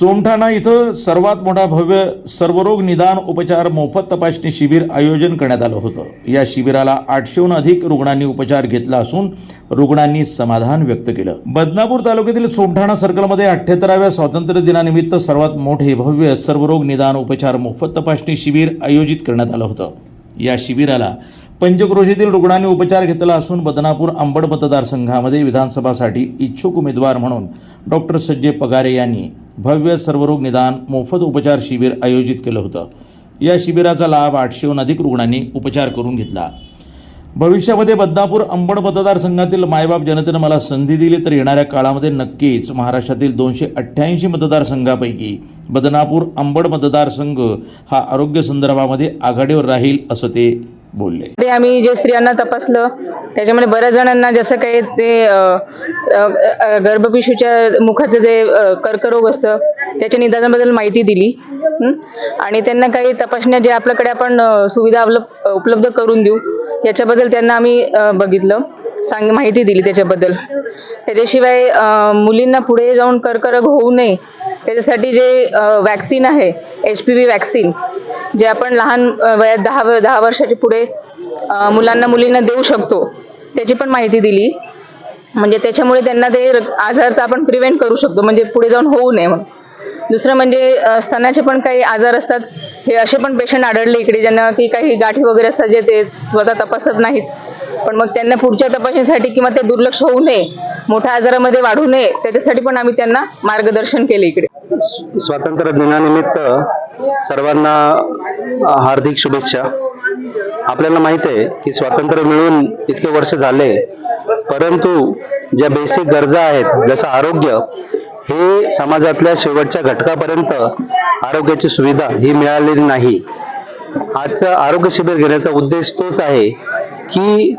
सोमठाणा इथं सर्वात मोठा भव्य सर्वरोग निदान उपचार मोफत तपासणी शिबिर आयोजन करण्यात आलं होतं. या शिबिराला आठशेहून अधिक रुग्णांनी उपचार घेतला असून रुग्णांनी समाधान व्यक्त केलं. बदनापूर तालुक्यातील सोमठाणा सर्कलमध्ये अठ्ठ्याहत्तराव्या स्वातंत्र्य दिनानिमित्त सर्वात मोठे भव्य सर्वरोग निदान उपचार मोफत तपासणी शिबिर आयोजित करण्यात आलं होतं. या शिबिराला पंचक्रोशीतील रुग्णांनी उपचार घेतला असून बदनापूर अंबड मतदारसंघामध्ये विधानसभासाठी इच्छुक उमेदवार म्हणून डॉक्टर सज्जे पगारे यांनी भव्य सर्वरोग निदान मोफत उपचार शिबिर आयोजित केलं होतं. या शिबिराचा लाभ आठशेहून अधिक रुग्णांनी उपचार करून घेतला. भविष्यामध्ये बदनापूर अंबड मतदारसंघातील मायबाप जनतेनं मला संधी दिली तर येणाऱ्या काळामध्ये नक्कीच महाराष्ट्रातील दोनशे अठ्ठ्याऐंशी मतदारसंघापैकी बदनापूर अंबड मतदारसंघ हा आरोग्य संदर्भामध्ये आघाडीवर राहील असं ते बोलले. आम्ही जे स्त्रियांना तपासलं त्याच्यामध्ये बऱ्याच जणांना जसं काही ते गर्भपिशूच्या मुखाचं जे कर्करोग असतं त्याच्या निदानाबद्दल माहिती दिली. आणि त्यांना काही तपासण्या जे आपल्याकडे आपण सुविधा उपलब्ध उपलब्ध करून देऊ याच्याबद्दल त्यांना आम्ही बघितलं सांग माहिती दिली त्याच्याबद्दल. त्याच्याशिवाय मुलींना पुढे जाऊन कर्करोग होऊ नये त्याच्यासाठी जे वॅक्सिन आहे एच पी व्ही वॅक्सिन जे आपण लहान वयात दहा दहा वर्षाच्या पुढे मुलांना मुलींना देऊ शकतो त्याची पण माहिती दिली. म्हणजे त्याच्यामुळे त्यांना ते आजारचा आपण प्रिव्हेंट करू शकतो. म्हणजे पुढे जाऊन होऊ नये म्हणून. दुसरं म्हणजे स्तनाचे पण काही आजार असतात. हे असे पण पेशंट आढळले इकडे ज्यांना की काही गाठी वगैरे असतात जे ते स्वतः तपासत नाहीत. पण मग त्यांना पुढच्या तपासणीसाठी किंवा ते दुर्लक्ष होऊ नये मोठ्या आजारामध्ये वाढू नये त्याच्यासाठी पण आम्ही त्यांना मार्गदर्शन केले इकडे. स्वातंत्र्य दिनानिमित्त सर्वांना हार्दिक शुभेच्छा. आपल्याला माहीत आहे की स्वातंत्र्य मिळून इतके वर्ष झाले परंतु ज्या बेसिक गरजा आहेत जसं आरोग्य हे समाजातल्या शेवटच्या घटकापर्यंत आरोग्याची सुविधा ही मिळालेली नाही. आजचं आरोग्य शिबिर घेण्याचा उद्देश तोच आहे की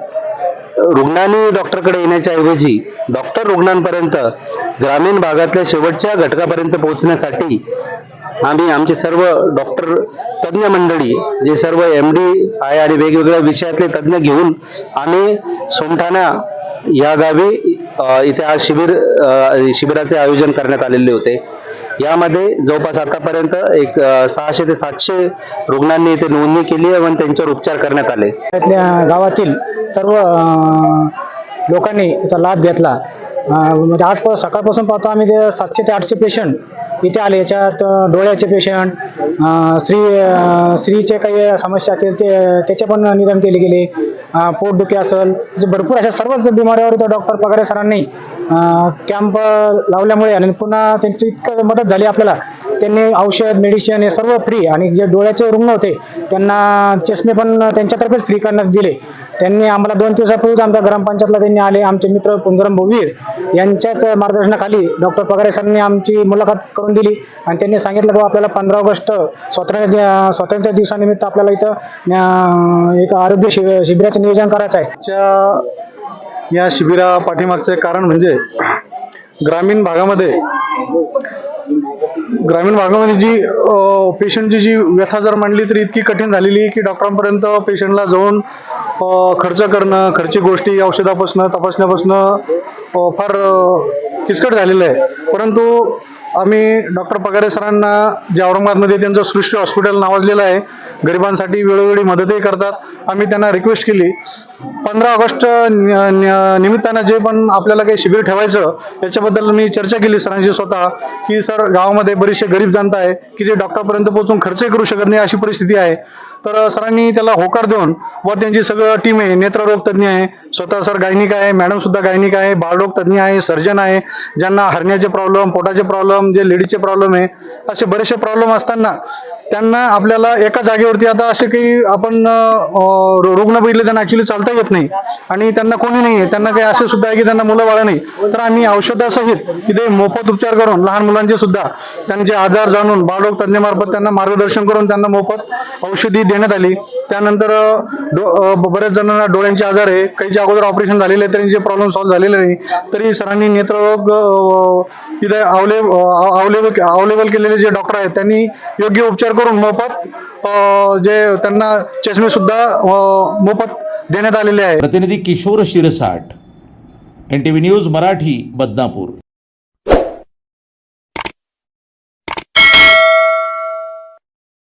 रुग्णांनी डॉक्टरकडे येण्याच्या ऐवजी डॉक्टर रुग्णांपर्यंत ग्रामीण भागातल्या शेवटच्या घटकापर्यंत पोहोचण्यासाठी आम्ही आमचे सर्व डॉक्टर तज्ज्ञ मंडळी जे सर्व एम डी आहे आणि वेगवेगळ्या विषयातले तज्ज्ञ घेऊन आम्ही सोमठाणा या गावी इथे आज शिबिर शिबिराचे आयोजन करण्यात आलेले होते. यामध्ये जवळपास आतापर्यंत एक सहाशे ते सातशे रुग्णांनी इथे नोंदणी केली आहे आणि त्यांच्यावर उपचार करण्यात आले. त्यातल्या गावातील सर्व लोकांनी याचा लाभ घेतला. म्हणजे आज सकाळपासून पाहतो आम्ही ते सातशे ते आठशे पेशंट इथे आले याच्यात डोळ्याचे पेशंट स्त्री स्त्रीचे काही समस्या असतील ते त्याचे पण निदान केले गेले. पोटदुखी असेल जे भरपूर अशा सर्वच बिमाऱ्यावर इथं डॉक्टर पगारे सरांनी कॅम्प लावल्यामुळे आणि पुन्हा त्यांची इतकं मदत झाली आपल्याला. त्यांनी औषध मेडिसिन हे सर्व फ्री आणि जे डोळ्याचे रुग्ण होते त्यांना चष्मे पण त्यांच्यातर्फेच फ्री करण्यात दिले. त्यांनी आम्हाला दोन दिवसापूर्वीच आमच्या ग्रामपंचायतला त्यांनी आले. आमचे मित्र पुंजरम भोवीर यांच्याच मार्गदर्शनाखाली डॉक्टर पगारे सरांनी आमची मुलाखत करून दिली. आणि त्यांनी सांगितलं की आपल्याला पंधरा ऑगस्ट स्वातंत्र्य स्वातंत्र्य दिवसानिमित्त आपल्याला इथं एक आरोग्य शिब शिबिराचं नियोजन करायचं आहे. या शिबिरा पाठीमागचं एक कारण म्हणजे ग्रामीण भागामध्ये ग्रामीण भागामध्ये जी पेशंटची जी व्यथा जर मांडली तर इतकी कठीण झालेली की डॉक्टरांपर्यंत पेशंटला जाऊन खर्च करणं खर्ची गोष्टी औषधापासनं तपासण्यापासनं फार किचकट झालेलं आहे. परंतु आम्ही डॉक्टर पगारे सरांना जे औरंगाबादमध्ये त्यांचं सृष्टी हॉस्पिटल नावाजलेलं आहे गरिबांसाठी वेळोवेळी मदतही करतात. आम्ही त्यांना रिक्वेस्ट केली. पंधरा ऑगस्ट निमित्तानं जे पण आपल्याला काही शिबिर ठेवायचं याच्याबद्दल मी चर्चा केली सरांशी स्वतः की सर गावामध्ये बरीचसे गरीब जनता आहे की जे डॉक्टरपर्यंत पोहोचून खर्चही करू शकत नाही अशी परिस्थिती आहे. तर सरांनी त्याला होकार देऊन व त्यांची सगळं टीम आहे नेत्ररोग तज्ज्ञ आहे स्वतः सर गायनिक आहे मॅडम सुद्धा गायनिक आहे बाळरोग तज्ज्ञ आहे सर्जन आहे ज्यांना हरण्याचे प्रॉब्लेम पोटाचे प्रॉब्लेम जे लेडीजचे प्रॉब्लेम आहे असे बरेचसे प्रॉब्लेम असताना त्यांना आपल्याला एका जागेवरती आता असे काही आपण रुग्ण बघितले त्यांना ऍक्च्युली चालता येत नाही. आणि त्यांना कोणी नाही त्यांना काही असे सुद्धा आहे की त्यांना मुलं बाळ नाही. तर आम्ही औषधासहित तिथे मोफत उपचार करून लहान मुलांचे सुद्धा त्यांचे आजार जाणून बाळरोग तज्ञामार्फत त्यांना मार्गदर्शन करून त्यांना मोफत औषधी देण्यात आली. त्यानंतर डो- बऱ्याच जणांना डोळ्यांचे आजार आहे. काहीच्या अगोदर ऑपरेशन झालेले आहे त्यांचे प्रॉब्लेम सॉल्व्ह झालेले नाही. तरी सरांनी नेत्ररोग इथे अवले अवलेबल अवलेबल केलेले जे डॉक्टर आहेत त्यांनी योग्य उपचार करून मोफत जे त्यांना चष्मे सुद्धा मोफत देण्यात आलेले आहे. प्रतिनिधी Kishor Shirsat N T V news Marathi Badnapur.